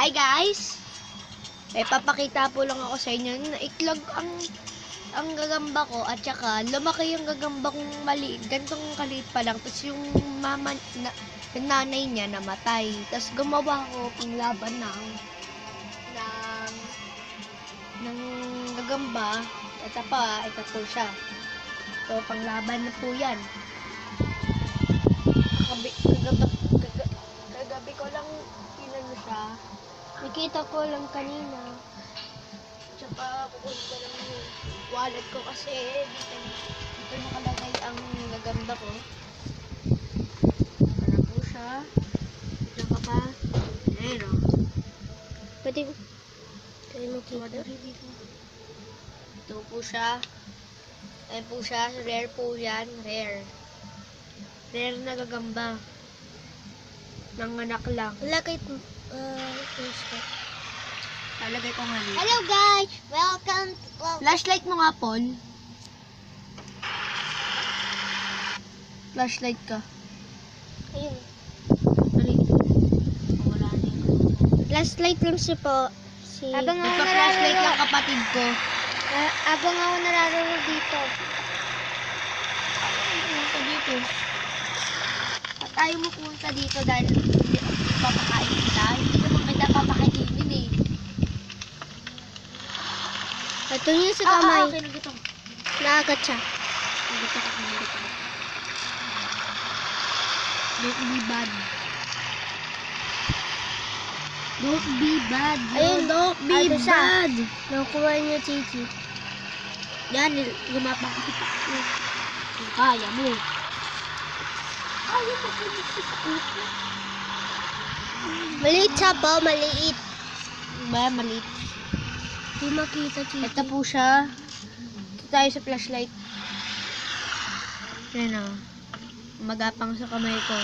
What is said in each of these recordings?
Hi guys! May papakita po lang ako sa inyo na itlog ang ang gagamba ko at saka lumaki yung gagamba kong maliit. Gantong kaliit pa lang. Tapos yung mama, na, yung nanay niya namatay. Tapos gumawa ko panglaban ng ng ng gagamba. At pa, ito po siya. So, panglaban na po yan. Kagabi, kagabi, kagabi, ko lang inano siya. Nakita ko lang kanina. Tsaka kukunin ko lang yung wallet ko kasi dito, dito nakalagay ang gaganda ko. Ano po siya? Diyan ka pa. Ayan o. Pwede, pwede makita. dito. Ito po siya. Ayan po siya. Rare po yan. Rare. Rare na gagamba. Nanganak lang. Wala kay, uh, Facebook. Lalagay ko nga dito. Hello guys! Welcome, well, Flashlight mo nga, Paul. Flashlight ka. ayun. Flashlight lang siya po. Si, Habang ako flashlight lang kapatid ko. Ah, abang ako narararo dito. Punta dito. At ayaw mo punta dito dahil papakain kita. Hindi naman kita papakainin eh. Ito niya sa Ah, ah, kamay. okay, nagutom. Naagat siya. Ako. Don't be bad. Don't be bad. Ayun, don't be ano bad. Nakuha niya Chichi. Yan, lumapang kasi pa. Kaya mo. Kaya mo Maliit siya po, maliit. Ba, maliit. Hindi makita Chichi. Ito po siya. Ito tayo sa flashlight. Yan o. Magapang sa kamay ko.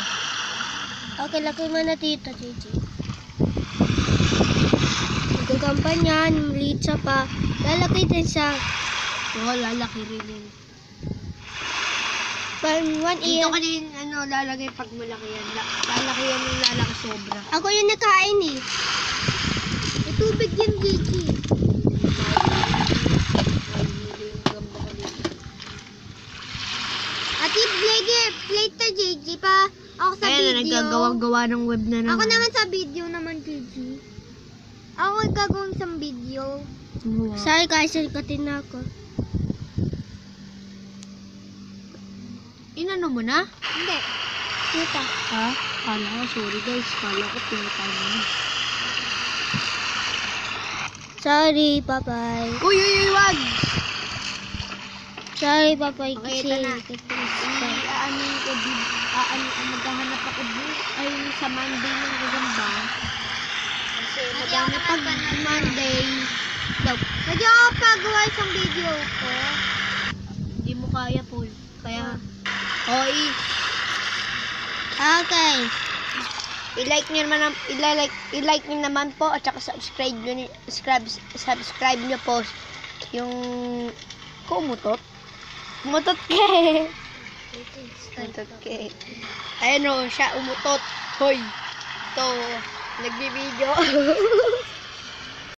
Okay, laki mo na dito, Chichi. Magagamba niyan, maliit siya pa. Lalaki din siya. Oo, lalaki rin yun. Pan one Dito ear. ka din, ano, lalagay pag malaki yan. La- lalaki yan yung lalaki sobra. Ako yung nakain eh. May tubig yan, Chichi. Ay, hindi yung gamba ko dito. Ate, play, play to Gigi pa. Ako sa Ayan video. naggagawa-gawa ng web na naman. Ako naman sa video naman, Gigi. Ako gagawin sa video. Wow. Sorry guys, sirkatin na ako. Inano mo na? Hindi. Kita. Ha? Kala ko, sorry guys. Kala ko, pinatay mo na. Sorry, bye-bye. Uy, uy, uy, wag! Sorry, bye-bye. Okay, kasi ito na. ka. Ay, ano ko, di, ano, maghahanap ako ay sa Monday ng gagamba. Kasi maghanap pag Monday. Pwede ako pagawa isang video ko. hindi mo kaya, Paul. Kaya, oy, Okay. i-like nyo naman, ang- i-like, i-like nyo naman po at saka subscribe nyo, ni- subscribe, subscribe nyo po yung kumutot. Umutot ke. Umutot ke. Ayan o, siya umutot. Hoy. Ito, nagbibideo.